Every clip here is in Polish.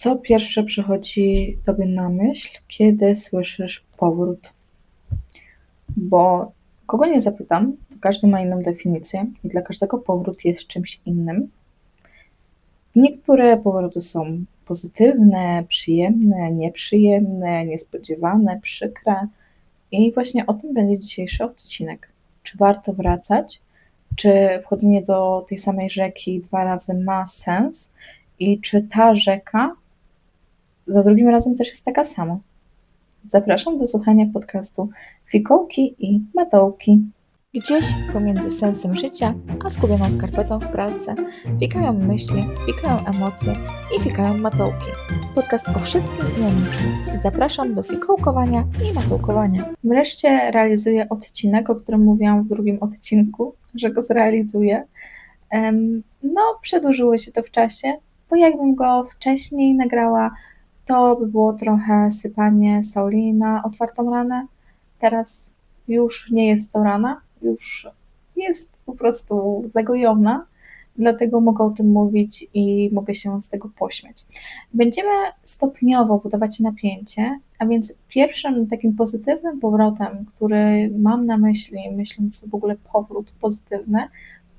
Co pierwsze przychodzi Tobie na myśl, kiedy słyszysz powrót? Bo kogo nie zapytam, to każdy ma inną definicję i dla każdego powrót jest czymś innym. Niektóre powroty są pozytywne, przyjemne, nieprzyjemne, niespodziewane, przykre. I właśnie o tym będzie dzisiejszy odcinek. Czy warto wracać? Czy wchodzenie do tej samej rzeki dwa razy ma sens? I czy ta rzeka za drugim razem też jest taka sama? Zapraszam do słuchania podcastu Fikołki i Matołki. Gdzieś pomiędzy sensem życia a skubioną skarpetą w pralce fikają myśli, fikają emocje i fikają matołki. Podcast o wszystkim i o niczym. Zapraszam do fikołkowania i matołkowania. Wreszcie realizuję odcinek, o którym mówiłam w drugim odcinku, że go zrealizuję. No, przedłużyło się to w czasie, bo jakbym go wcześniej nagrała, to by było trochę sypanie soli na otwartą ranę. Teraz już nie jest to rana, już jest po prostu zagojona, dlatego mogę o tym mówić i mogę się z tego pośmiać. Będziemy stopniowo budować napięcie, a więc pierwszym takim pozytywnym powrotem, który mam na myśli, myśląc w ogóle powrót pozytywny,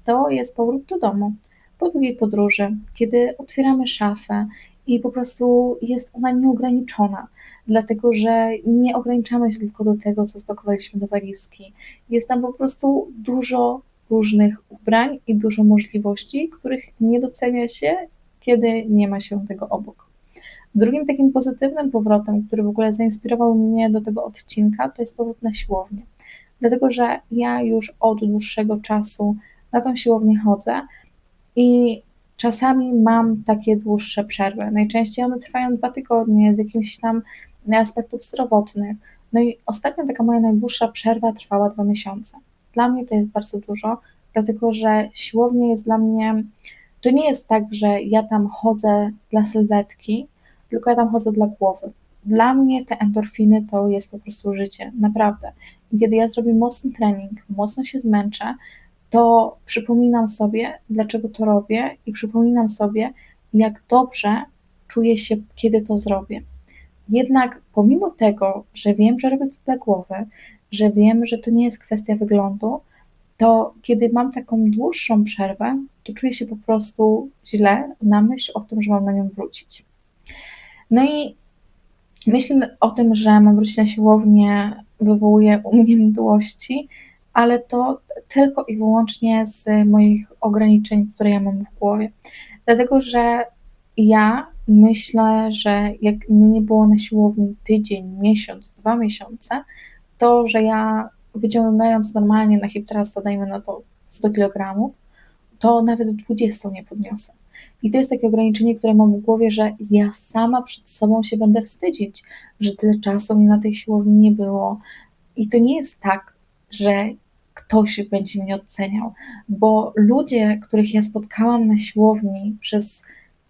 to jest powrót do domu. Po długiej podróży, kiedy otwieramy szafę i po prostu jest ona nieograniczona, dlatego że nie ograniczamy się tylko do tego, co spakowaliśmy do walizki. Jest tam po prostu dużo różnych ubrań i dużo możliwości, których nie docenia się, kiedy nie ma się tego obok. Drugim takim pozytywnym powrotem, który w ogóle zainspirował mnie do tego odcinka, to jest powrót na siłownię. Dlatego, że ja już od dłuższego czasu na tą siłownię chodzę i Czasami mam takie dłuższe przerwy. Najczęściej one trwają dwa tygodnie z jakimiś tam aspektów zdrowotnych. No i ostatnia taka moja najdłuższa przerwa trwała dwa miesiące. Dla mnie to jest bardzo dużo, dlatego że siłownia jest dla mnie. To nie jest tak, że ja tam chodzę dla sylwetki, tylko ja tam chodzę dla głowy. Dla mnie te endorfiny to jest po prostu życie, naprawdę. I kiedy ja zrobię mocny trening, mocno się zmęczę, to przypominam sobie, dlaczego to robię i przypominam sobie, jak dobrze czuję się, kiedy to zrobię. Jednak pomimo tego, że wiem, że robię to dla głowy, że wiem, że to nie jest kwestia wyglądu, to kiedy mam taką dłuższą przerwę, to czuję się po prostu źle na myśl o tym, że mam na nią wrócić. No i myśl o tym, że mam wrócić na siłownię, wywołuje u mnie mdłości, ale to tylko i wyłącznie z moich ograniczeń, które ja mam w głowie. Dlatego, że ja myślę, że jak mnie nie było na siłowni tydzień, miesiąc, dwa miesiące, to, że ja wyciągając normalnie na hip thrust, dajmy na to 100 kg, to nawet 20 nie podniosę. I to jest takie ograniczenie, które mam w głowie, że ja sama przed sobą się będę wstydzić, że tyle czasu mnie na tej siłowni nie było. I to nie jest tak, że ktoś będzie mnie oceniał, bo ludzie, których ja spotkałam na siłowni przez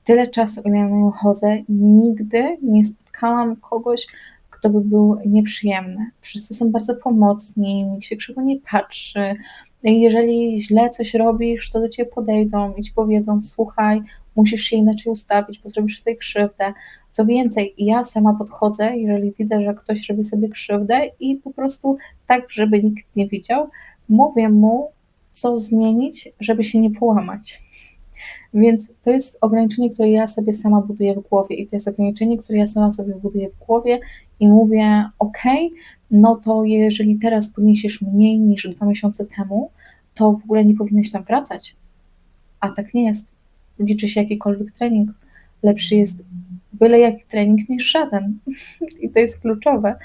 tyle czasu, ile ja na nią chodzę, nigdy nie spotkałam kogoś, kto by był nieprzyjemny. Wszyscy są bardzo pomocni, nikt się krzywo nie patrzy. Jeżeli źle coś robisz, to do ciebie podejdą i ci powiedzą: Słuchaj, musisz się inaczej ustawić, bo zrobisz sobie krzywdę. Co więcej, ja sama podchodzę, jeżeli widzę, że ktoś robi sobie krzywdę i po prostu tak, żeby nikt nie widział, mówię mu, co zmienić, żeby się nie połamać. Więc to jest ograniczenie, które ja sobie sama buduję w głowie i to jest ograniczenie, które ja sama sobie buduję w głowie i mówię, ok, no to jeżeli teraz podniesiesz mniej niż dwa miesiące temu, to w ogóle nie powinnaś tam wracać. A tak nie jest. Liczy się jakikolwiek trening. Lepszy jest byle jaki trening niż żaden. I to jest kluczowe.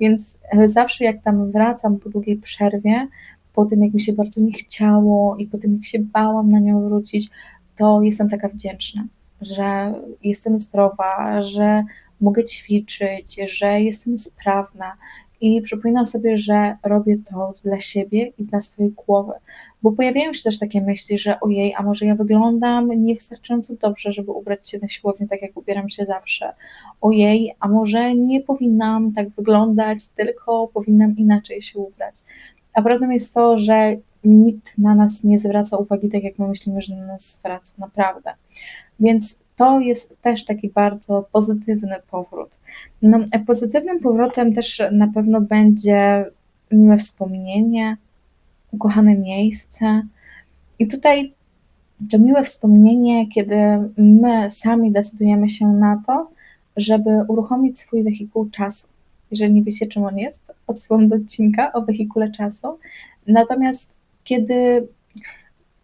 Więc zawsze jak tam wracam po długiej przerwie, po tym, jak mi się bardzo nie chciało i po tym, jak się bałam na nią wrócić, to jestem taka wdzięczna, że jestem zdrowa, że mogę ćwiczyć, że jestem sprawna. I przypominam sobie, że robię to dla siebie i dla swojej głowy, bo pojawiają się też takie myśli, że ojej, a może ja wyglądam niewystarczająco dobrze, żeby ubrać się na siłownię tak, jak ubieram się zawsze. Ojej, a może nie powinnam tak wyglądać, tylko powinnam inaczej się ubrać. A prawdą jest to, że nikt na nas nie zwraca uwagi tak, jak my myślimy, że na nas zwraca, naprawdę. Więc to jest też taki bardzo pozytywny powrót. No, pozytywnym powrotem też na pewno będzie miłe wspomnienie, ukochane miejsce. I tutaj to miłe wspomnienie, kiedy my sami decydujemy się na to, żeby uruchomić swój wehikuł czasu. Jeżeli nie wiecie, czym on jest, odsyłam do odcinka o wehikule czasu. Natomiast kiedy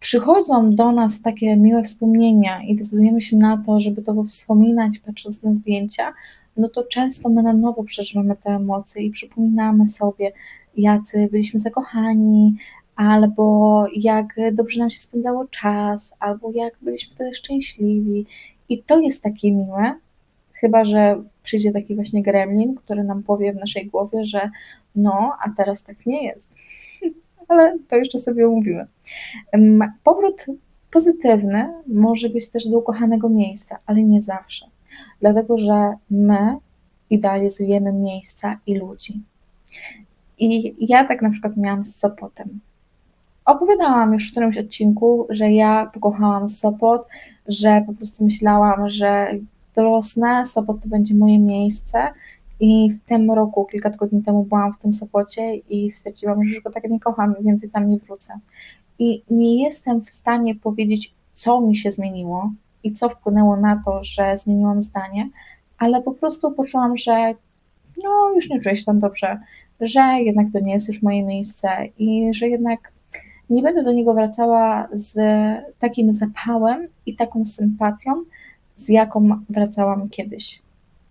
przychodzą do nas takie miłe wspomnienia i decydujemy się na to, żeby to wspominać, patrząc na zdjęcia, no to często my na nowo przeżywamy te emocje i przypominamy sobie, jacy byliśmy zakochani, albo jak dobrze nam się spędzało czas, albo jak byliśmy wtedy szczęśliwi. I to jest takie miłe, chyba że przyjdzie taki właśnie gremlin, który nam powie w naszej głowie, że no, a teraz tak nie jest. Ale to jeszcze sobie omówimy. Powrót pozytywny może być też do ukochanego miejsca, ale nie zawsze. Dlatego, że my idealizujemy miejsca i ludzi. I ja tak na przykład miałam z Sopotem. Opowiadałam już w którymś odcinku, że ja pokochałam Sopot, że po prostu myślałam, że dorosnę, Sopot to będzie moje miejsce. I w tym roku, kilka tygodni temu, byłam w tym Sopocie i stwierdziłam, że już go tak nie kocham więcej tam nie wrócę. I nie jestem w stanie powiedzieć, co mi się zmieniło i co wpłynęło na to, że zmieniłam zdanie, ale po prostu poczułam, że no, już nie czuję się tam dobrze, że jednak to nie jest już moje miejsce i że jednak nie będę do niego wracała z takim zapałem i taką sympatią, z jaką wracałam kiedyś.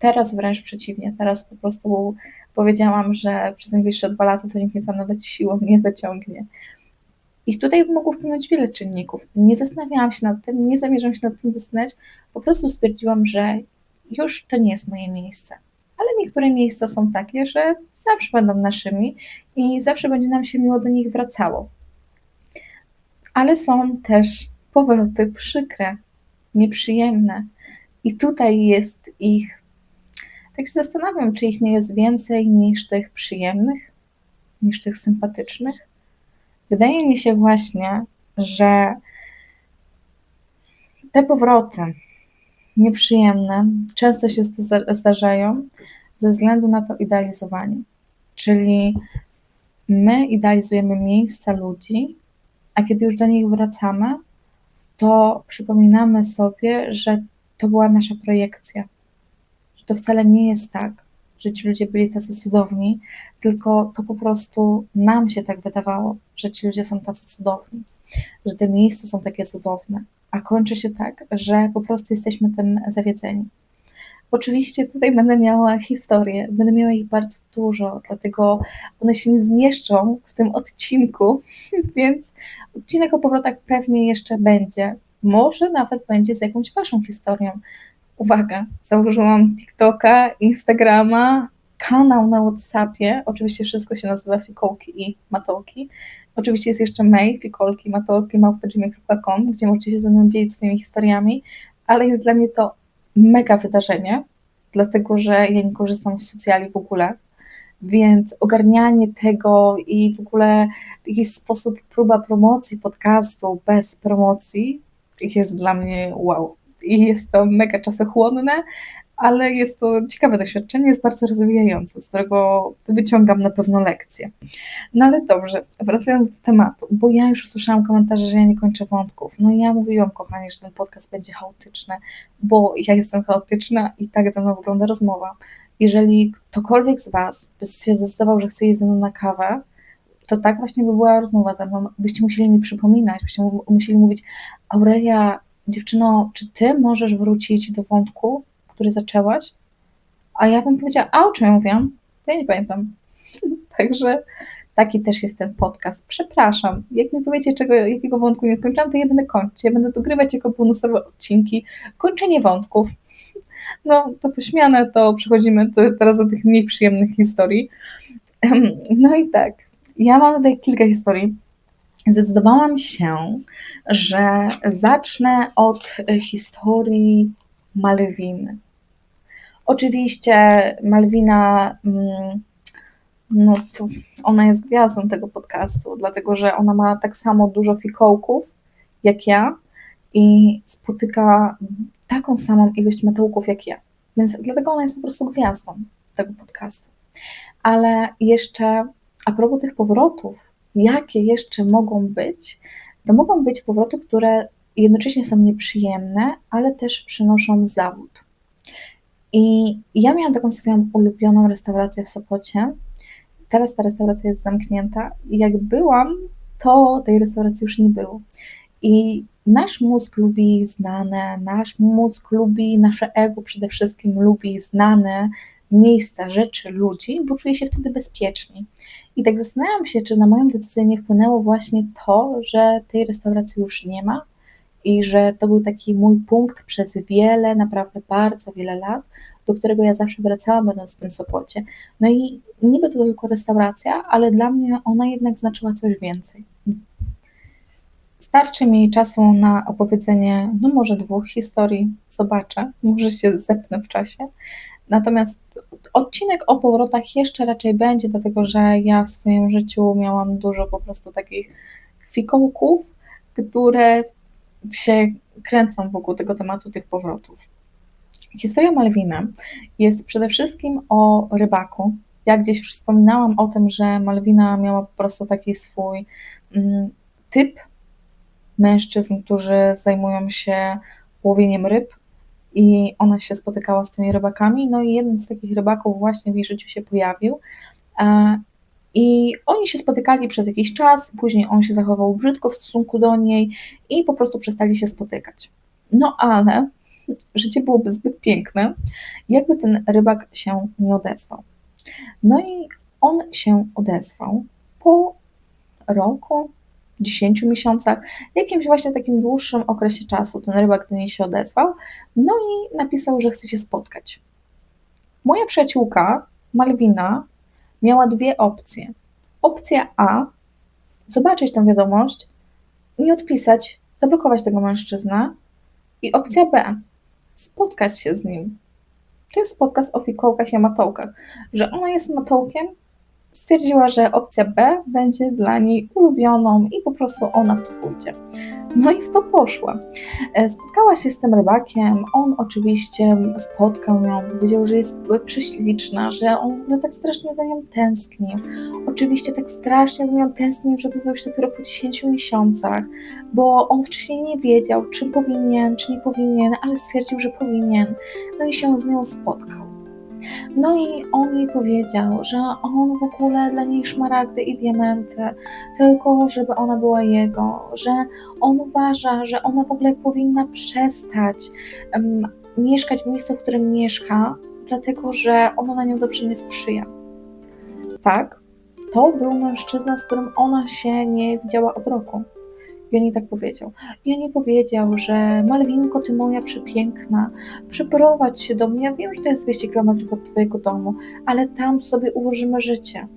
Teraz wręcz przeciwnie, teraz po prostu powiedziałam, że przez najbliższe dwa lata to nikt mnie tam nawet siłą nie zaciągnie. I tutaj mogło wpłynąć wiele czynników. Nie zastanawiałam się nad tym, nie zamierzam się nad tym zastanawiać, po prostu stwierdziłam, że już to nie jest moje miejsce. Ale niektóre miejsca są takie, że zawsze będą naszymi i zawsze będzie nam się miło do nich wracało ale są też powroty przykre, nieprzyjemne. I tutaj jest ich. Tak się zastanawiam, czy ich nie jest więcej niż tych przyjemnych, niż tych sympatycznych. Wydaje mi się właśnie, że te powroty nieprzyjemne często się zdarzają ze względu na to idealizowanie. Czyli my idealizujemy miejsca ludzi, a kiedy już do nich wracamy, to przypominamy sobie, że to była nasza projekcja. To wcale nie jest tak, że ci ludzie byli tacy cudowni, tylko to po prostu nam się tak wydawało, że ci ludzie są tacy cudowni, że te miejsca są takie cudowne, a kończy się tak, że po prostu jesteśmy tym zawiedzeni. Oczywiście tutaj będę miała historię, będę miała ich bardzo dużo, dlatego one się nie zmieszczą w tym odcinku, więc odcinek o powrotach pewnie jeszcze będzie. Może nawet będzie z jakąś waszą historią. Uwaga, założyłam TikToka, Instagrama, kanał na WhatsAppie. Oczywiście wszystko się nazywa Fikołki i Matolki. Oczywiście jest jeszcze mail fikolki, matolki, małpa.gmail.com, gdzie możecie się ze mną dzielić swoimi historiami, ale jest dla mnie to mega wydarzenie, dlatego że ja nie korzystam z socjali w ogóle, więc ogarnianie tego i w ogóle w jakiś sposób próba promocji podcastu bez promocji jest dla mnie wow. I jest to mega czasochłonne, ale jest to ciekawe doświadczenie, jest bardzo rozwijające, z którego wyciągam na pewno lekcje. No ale dobrze, wracając do tematu, bo ja już usłyszałam komentarze, że ja nie kończę wątków. No ja mówiłam, kochani, że ten podcast będzie chaotyczny, bo ja jestem chaotyczna i tak ze mną wygląda rozmowa. Jeżeli ktokolwiek z Was by się zdecydował, że chce iść ze mną na kawę, to tak właśnie by była rozmowa ze mną. Byście musieli mi przypominać, byście musieli mówić, Aurelia, dziewczyno, czy ty możesz wrócić do wątku, który zaczęłaś, a ja bym powiedziała, a o czym ja mówiłam? Ja nie pamiętam. Także taki też jest ten podcast. Przepraszam, jak mi powiecie, czego, jakiego wątku nie skończyłam, to ja będę kończyć. Ja będę dogrywać jako bonusowe odcinki, kończenie wątków. No, to pośmiane, to przechodzimy teraz do tych mniej przyjemnych historii. No i tak, ja mam tutaj kilka historii. Zdecydowałam się, że zacznę od historii Malwiny. Oczywiście Malwina, mm, no to ona jest gwiazdą tego podcastu, dlatego że ona ma tak samo dużo fikołków jak ja i spotyka taką samą ilość matołków jak ja. Więc dlatego ona jest po prostu gwiazdą tego podcastu. Ale jeszcze a propos tych powrotów, jakie jeszcze mogą być, to mogą być powroty, które jednocześnie są nieprzyjemne, ale też przynoszą zawód. I ja miałam taką swoją ulubioną restaurację w Sopocie. Teraz ta restauracja jest zamknięta jak byłam, to tej restauracji już nie było. I nasz mózg lubi znane, nasz mózg lubi, nasze ego przede wszystkim lubi znane miejsca, rzeczy, ludzi, bo czuje się wtedy bezpieczniej. I tak zastanawiam się, czy na moją decyzję nie wpłynęło właśnie to, że tej restauracji już nie ma i że to był taki mój punkt przez wiele, naprawdę bardzo wiele lat, do którego ja zawsze wracałam, będąc w tym Sopocie. No i niby to tylko restauracja, ale dla mnie ona jednak znaczyła coś więcej. Starczy mi czasu na opowiedzenie, no może dwóch historii, zobaczę, może się zepnę w czasie. Natomiast odcinek o powrotach jeszcze raczej będzie, dlatego że ja w swoim życiu miałam dużo po prostu takich fikołków, które się kręcą wokół tego tematu tych powrotów. Historia Malwina jest przede wszystkim o rybaku. Jak gdzieś już wspominałam o tym, że Malwina miała po prostu taki swój mm, typ mężczyzn, którzy zajmują się łowieniem ryb i ona się spotykała z tymi rybakami, no i jeden z takich rybaków właśnie w jej życiu się pojawił e, i oni się spotykali przez jakiś czas, później on się zachował brzydko w stosunku do niej i po prostu przestali się spotykać. No ale życie byłoby zbyt piękne, jakby ten rybak się nie odezwał. No i on się odezwał po roku, 10 miesiącach, jakimś właśnie takim dłuższym okresie czasu ten rybak do niej się odezwał, no i napisał, że chce się spotkać. Moja przyjaciółka, Malwina, miała dwie opcje. Opcja A, zobaczyć tę wiadomość, nie odpisać, zablokować tego mężczyznę. I opcja B, spotkać się z nim. To jest podcast o fikołkach i matołkach, że ona jest matołkiem, stwierdziła, że opcja B będzie dla niej ulubioną i po prostu ona w to pójdzie. No i w to poszła. E, spotkała się z tym rybakiem, on oczywiście spotkał ją, powiedział, że jest prześliczna, że on w ogóle tak strasznie za nią tęsknił. Oczywiście tak strasznie za nią tęsknił, że odezwał się dopiero po 10 miesiącach, bo on wcześniej nie wiedział, czy powinien, czy nie powinien, ale stwierdził, że powinien. No i się z nią spotkał. No i on jej powiedział, że on w ogóle dla niej szmaragdy i diamenty, tylko żeby ona była jego, że on uważa, że ona w ogóle powinna przestać um, mieszkać w miejscu, w którym mieszka, dlatego że ona na nią dobrze nie sprzyja. Tak, to był mężczyzna, z którym ona się nie widziała od roku. I on jej tak powiedział. I on jej powiedział, że Malwinko, ty moja przepiękna, przyprowadź się do mnie. Ja wiem, że to jest 200 km od twojego domu, ale tam sobie ułożymy życie.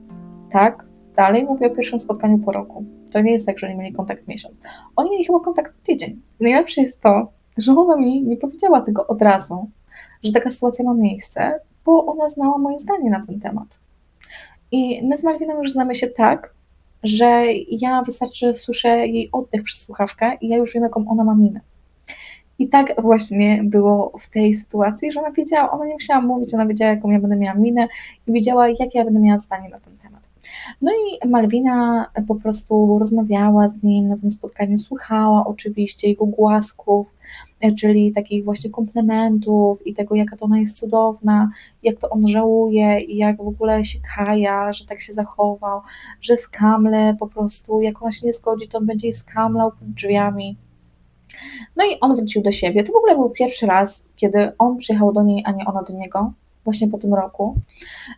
Tak? Dalej mówię o pierwszym spotkaniu po roku. To nie jest tak, że oni mieli kontakt miesiąc. Oni mieli chyba kontakt tydzień. Najlepsze jest to, że ona mi nie powiedziała tego od razu, że taka sytuacja ma miejsce, bo ona znała moje zdanie na ten temat. I my z Malwiną już znamy się tak, że ja wystarczy, że słyszę jej oddech przez słuchawkę i ja już wiem, jaką ona ma minę. I tak właśnie było w tej sytuacji, że ona wiedziała, ona nie musiała mówić, ona wiedziała, jaką ja będę miała minę i wiedziała, jakie ja będę miała zdanie na ten temat. No i Malwina po prostu rozmawiała z nim na tym spotkaniu, słuchała oczywiście jego głasków, e, czyli takich właśnie komplementów i tego, jaka to ona jest cudowna, jak to on żałuje i jak w ogóle się kaja, że tak się zachował, że skamle po prostu, jak ona się nie zgodzi, to on będzie jej skamlał pod drzwiami. No i on wrócił do siebie. To w ogóle był pierwszy raz, kiedy on przyjechał do niej, a nie ona do niego właśnie po tym roku.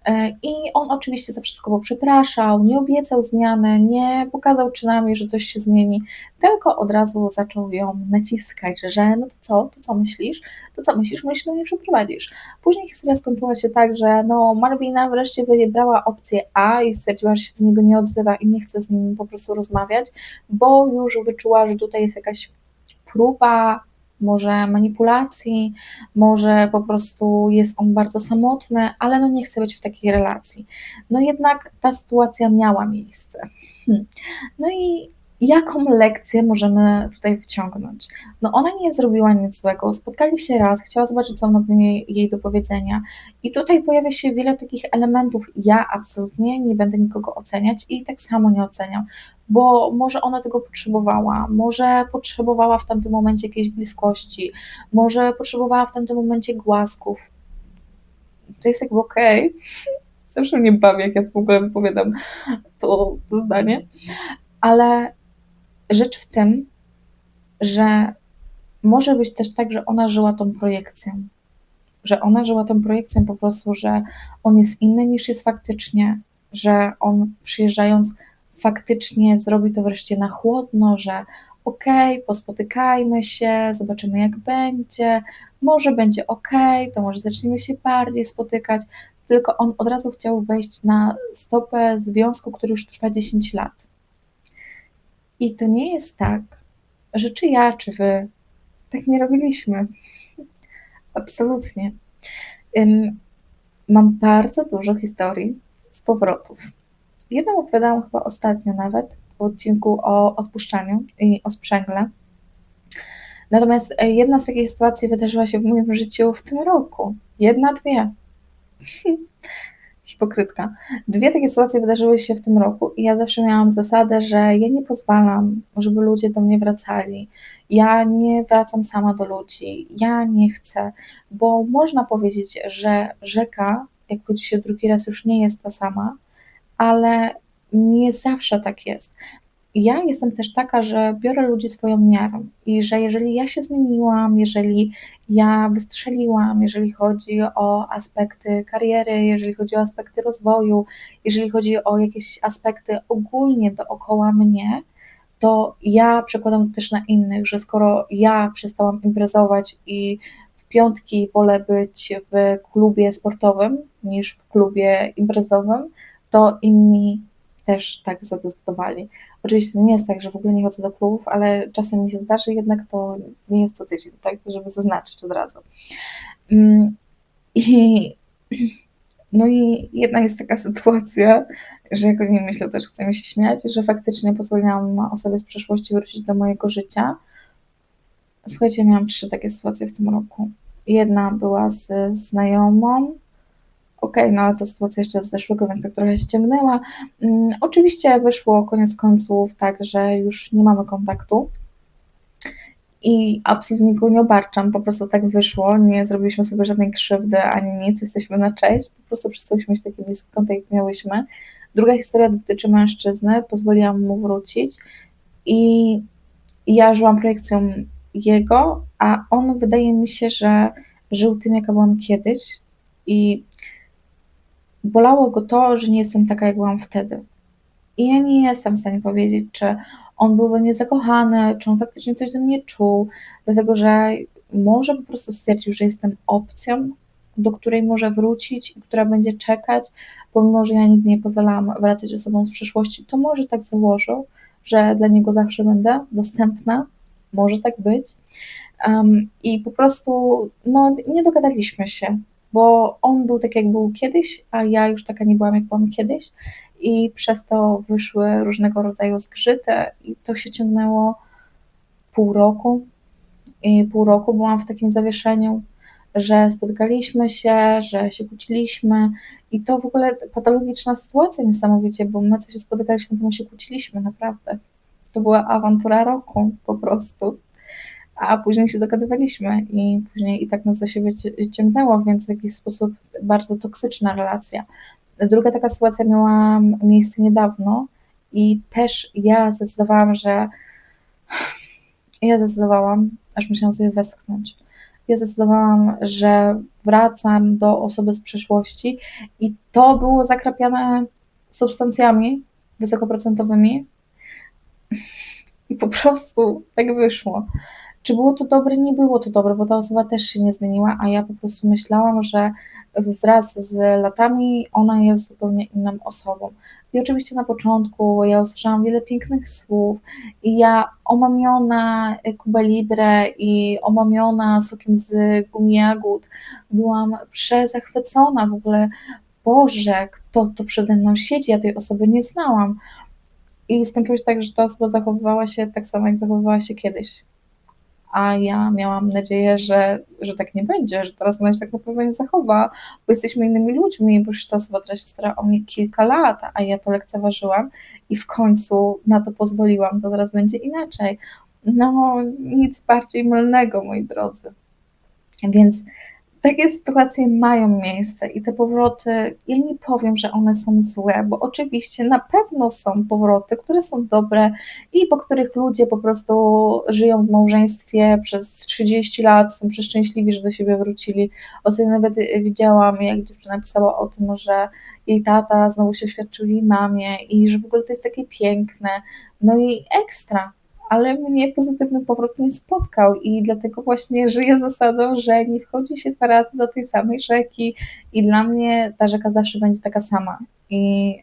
E, I on oczywiście za wszystko poprzepraszał, nie obiecał zmiany, nie pokazał czynami, że coś się zmieni, tylko od razu zaczął ją naciskać, że no to co, to co myślisz? To co myślisz? Myślisz, że nie przeprowadzisz. Później historia skończyła się tak, że no Marwina wreszcie wybrała opcję A i stwierdziła, że się do niego nie odzywa i nie chce z nim po prostu rozmawiać, bo już wyczuła, że tutaj jest jakaś próba może manipulacji, może po prostu jest on bardzo samotny, ale no nie chce być w takiej relacji. No jednak ta sytuacja miała miejsce. Hmm. No i jaką lekcję możemy tutaj wyciągnąć? No ona nie zrobiła nic złego, spotkali się raz, chciała zobaczyć, co mogę jej do powiedzenia i tutaj pojawia się wiele takich elementów. Ja absolutnie nie będę nikogo oceniać i tak samo nie oceniam, bo może ona tego potrzebowała, może potrzebowała w tamtym momencie jakiejś bliskości, może potrzebowała w tamtym momencie głasków. To jest jakby okej. Okay. Zawsze mnie bawi, jak ja w ogóle wypowiadam to, to zdanie, ale rzecz w tym, że może być też tak, że ona żyła tą projekcją. Że ona żyła tą projekcją po prostu, że on jest inny niż jest faktycznie, że on przyjeżdżając faktycznie zrobi to wreszcie na chłodno, że okej, okay, pospotykajmy się, zobaczymy jak będzie, może będzie ok, to może zaczniemy się bardziej spotykać, tylko on od razu chciał wejść na stopę związku, który już trwa 10 lat. I to nie jest tak, że czy ja, czy wy tak nie robiliśmy. Absolutnie. Mam bardzo dużo historii z powrotów. Jedną opowiadałam chyba ostatnio nawet w odcinku o odpuszczaniu i o sprzęgle. Natomiast e, jedna z takich sytuacji wydarzyła się w moim życiu w tym roku. Jedna, dwie. hipokrytka. Dwie takie sytuacje wydarzyły się w tym roku i ja zawsze miałam zasadę, że ja nie pozwalam, żeby ludzie do mnie wracali. Ja nie wracam sama do ludzi. Ja nie chcę, bo można powiedzieć, że rzeka, jak pójdzie się drugi raz, już nie jest ta sama, ale nie zawsze tak jest ja jestem też taka, że biorę ludzi swoją miarą i że jeżeli ja się zmieniłam, jeżeli ja wystrzeliłam, jeżeli chodzi o aspekty kariery, jeżeli chodzi o aspekty rozwoju, jeżeli chodzi o jakieś aspekty ogólnie dookoła mnie, to ja przekładam też na innych, że skoro ja przestałam imprezować i w piątki wolę być w klubie sportowym niż w klubie imprezowym, to inni też tak zadecydowali. Oczywiście to nie jest tak, że w ogóle nie chodzę do klubów, ale czasem mi się zdarzy, jednak to nie jest co tydzień, tak, żeby zaznaczyć od razu. Mm, I, no i jedna jest taka sytuacja, że jak o myślę, też chcę mi się śmiać, że faktycznie pozwoliłam osobie z przeszłości wrócić do mojego życia. Słuchajcie, miałam trzy takie sytuacje w tym roku. Jedna była z znajomą, okay, no ale to sytuacja jeszcze z zeszłego, więc tak trochę się ciągnęła. Um, oczywiście wyszło koniec końców tak, że już nie mamy kontaktu. I absolutnie go nie obarczam, po prostu tak wyszło, nie zrobiliśmy sobie żadnej krzywdy ani nic, jesteśmy na cześć, po prostu przestałyśmy mieć taki bliski kontakt, jak miałyśmy. Druga historia dotyczy mężczyzny, pozwoliłam mu wrócić i ja żyłam projekcją jego, a on wydaje mi się, że żył tym, jaka byłam kiedyś. I bolało go to, że nie jestem taka, jak byłam wtedy. I ja nie jestem w stanie powiedzieć, czy on był we mnie zakochany, czy on faktycznie coś do mnie czuł, dlatego że może po prostu stwierdził, że jestem opcją, do której może wrócić i która będzie czekać, pomimo, że ja nigdy nie pozwalam wracać osobom z przeszłości, to może tak założył, że dla niego zawsze będę dostępna, może tak być. Um, I po prostu no, nie dogadaliśmy się bo on był tak, jak był kiedyś, a ja już taka nie byłam, jak byłam kiedyś. I przez to wyszły różnego rodzaju zgrzyty i to się ciągnęło pół roku. I pół roku byłam w takim zawieszeniu, że spotykaliśmy się, że się kłóciliśmy. I to w ogóle patologiczna sytuacja niesamowicie, bo my co się spotykaliśmy, to my się kłóciliśmy, naprawdę. To była awantura roku po prostu a później się dogadywaliśmy i później i tak nas do siebie ciągnęło, więc w jakiś sposób bardzo toksyczna relacja. Druga taka sytuacja miała miejsce niedawno i też ja zdecydowałam, że ja zdecydowałam, aż musiałam sobie westchnąć. Ja zdecydowałam, że wracam do osoby z przeszłości i to było zakrapiane substancjami wysokoprocentowymi i po prostu tak wyszło. Czy było to dobre? Nie było to dobre, bo ta osoba też się nie zmieniła, a ja po prostu myślałam, że wraz z latami ona jest zupełnie inną osobą. I oczywiście na początku ja usłyszałam wiele pięknych słów i ja omamiona Cuba Libre i omamiona sokiem z gumi jagód byłam przezachwycona w ogóle. Boże, kto to przede mną siedzi, ja tej osoby nie znałam. i skończyło się tak, że ta osoba zachowywała się tak samo, jak zachowywała się kiedyś. A ja miałam nadzieję, że, że tak nie będzie, że teraz ona się tak naprawdę nie zachowa, bo jesteśmy innymi ludźmi, bo już ta osoba teraz się stara o mnie kilka lat, a ja to lekceważyłam i w końcu na to pozwoliłam, to teraz będzie inaczej. No, nic bardziej mylnego, moi drodzy. Więc takie sytuacje mają miejsce i te powroty, ja nie powiem, że one są złe, bo oczywiście na pewno są powroty, które są dobre i po których ludzie po prostu żyją w małżeństwie przez 30 lat, są przeszczęśliwi, że do siebie wrócili. Ostatnio nawet widziałam, jak dziewczyna pisała o tym, że jej tata znowu się oświadczył jej mamie i że w ogóle to jest takie piękne, no i ekstra ale mnie pozytywny powrót nie spotkał i dlatego właśnie żyję zasadą, że nie wchodzi się dwa razy do tej samej rzeki i dla mnie ta rzeka zawsze będzie taka sama. I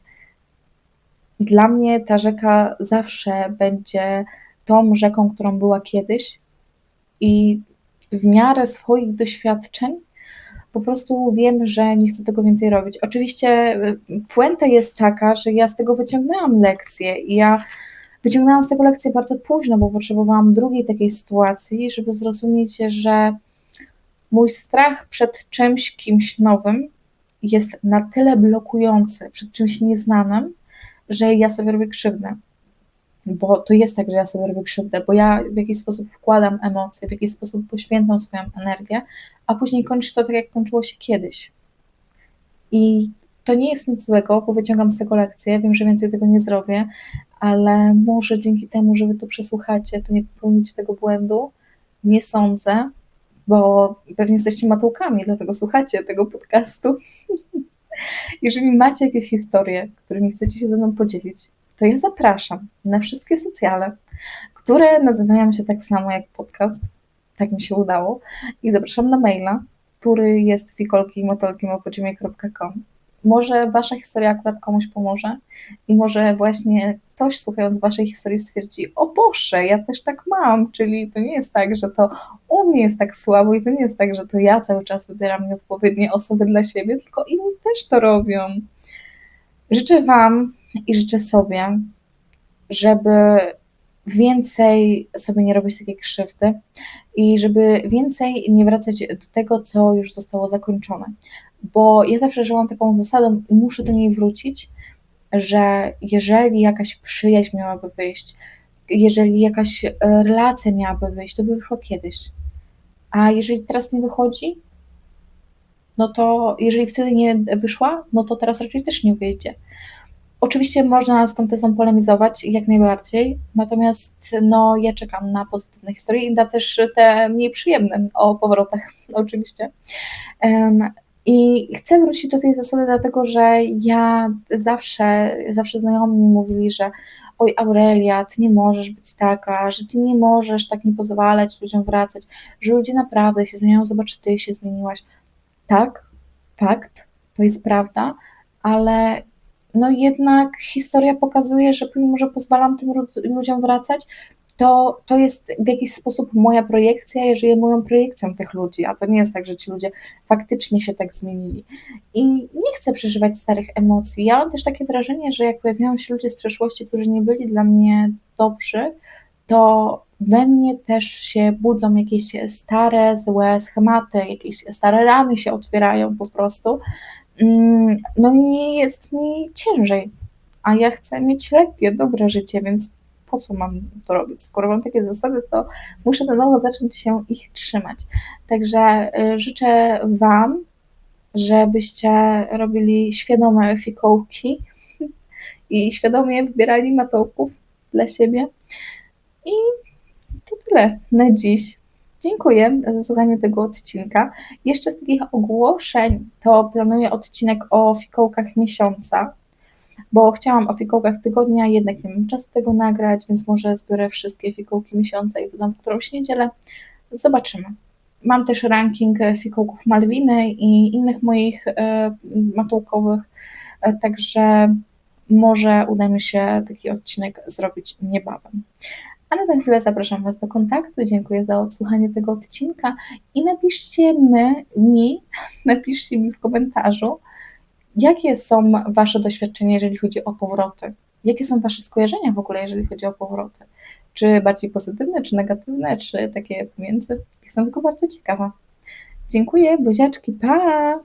dla mnie ta rzeka zawsze będzie tą rzeką, którą była kiedyś i w miarę swoich doświadczeń po prostu wiem, że nie chcę tego więcej robić. Oczywiście y, puenta jest taka, że ja z tego wyciągnęłam lekcję i ja Wyciągnęłam z tego lekcję bardzo późno, bo potrzebowałam drugiej takiej sytuacji, żeby zrozumieć, że mój strach przed czymś, kimś nowym jest na tyle blokujący, przed czymś nieznanym, że ja sobie robię krzywdę. Bo to jest tak, że ja sobie robię krzywdę, bo ja w jakiś sposób wkładam emocje, w jakiś sposób poświęcam swoją energię, a później kończy to tak, jak kończyło się kiedyś. I to nie jest nic złego, bo wyciągam z tego lekcję, wiem, że więcej tego nie zrobię, ale może dzięki temu, że wy to przesłuchacie, to nie popełnicie tego błędu. Nie sądzę, bo pewnie jesteście matułkami, dlatego słuchacie tego podcastu. Jeżeli macie jakieś historie, którymi chcecie się ze mną podzielić, to ja zapraszam na wszystkie socjale, które nazywają się tak samo jak podcast. Tak mi się udało. I zapraszam na maila, który jest fikolki.motolki.com może wasza historia akurat komuś pomoże i może właśnie ktoś słuchając waszej historii stwierdzi, o Boże, ja też tak mam, czyli to nie jest tak, że to u mnie jest tak słabo i to nie jest tak, że to ja cały czas wybieram nieodpowiednie osoby dla siebie, tylko inni też to robią. Życzę wam i życzę sobie, żeby więcej sobie nie robić takiej krzywdy i żeby więcej nie wracać do tego, co już zostało zakończone bo ja zawsze żyłam taką zasadą i muszę do niej wrócić, że jeżeli jakaś przyjaźń miałaby wyjść, jeżeli jakaś e, relacja miałaby wyjść, to by wyszło kiedyś. A jeżeli teraz nie wychodzi, no to jeżeli wtedy nie wyszła, no to teraz raczej też nie wyjdzie. Oczywiście można z tą tezą polemizować jak najbardziej, natomiast no, ja czekam na pozytywne historie i na też te mniej przyjemne o powrotach, oczywiście. I chcę wrócić do tej zasady, dlatego że ja zawsze, zawsze znajomi mi mówili, że oj Aurelia, ty nie możesz być taka, że ty nie możesz tak nie pozwalać ludziom wracać, że ludzie naprawdę się zmieniają, zobacz, ty się zmieniłaś. Tak, fakt, to jest prawda, ale no jednak historia pokazuje, że pomimo, że pozwalam tym ludziom wracać, to, to jest w jakiś sposób moja projekcja, ja żyję moją projekcją tych ludzi, a to nie jest tak, że ci ludzie faktycznie się tak zmienili. I nie chcę przeżywać starych emocji. Ja mam też takie wrażenie, że jak pojawiają się ludzie z przeszłości, którzy nie byli dla mnie dobrzy, to we mnie też się budzą jakieś stare, złe schematy, jakieś stare rany się otwierają po prostu. Mm, no i jest mi ciężej, a ja chcę mieć lekkie, dobre życie, więc po co mam to robić? Skoro mam takie zasady, to muszę na nowo zacząć się ich trzymać. Także y, życzę Wam, żebyście robili świadome fikołki i świadomie wybierali matołków dla siebie. I to tyle na dziś. Dziękuję za słuchanie tego odcinka. Jeszcze z takich ogłoszeń to planuję odcinek o fikołkach miesiąca bo chciałam o fikołkach tygodnia, jednak nie mam czasu tego nagrać, więc może zbiorę wszystkie fikołki miesiąca i dodam w którąś niedzielę. Zobaczymy. Mam też ranking fikołków Malwiny i innych moich e, matułkowych, e, także może uda mi się taki odcinek zrobić niebawem. A na tę chwilę zapraszam Was do kontaktu. Dziękuję za odsłuchanie tego odcinka i napiszcie my, mi, napiszcie mi w komentarzu, Jakie są Wasze doświadczenia, jeżeli chodzi o powroty? jakie są Wasze skojarzenia w ogóle, jeżeli chodzi o powroty? Czy bardziej pozytywne, czy negatywne, czy takie pomiędzy? Jestem tylko bardzo ciekawa. Dziękuję, buziaczki, pa!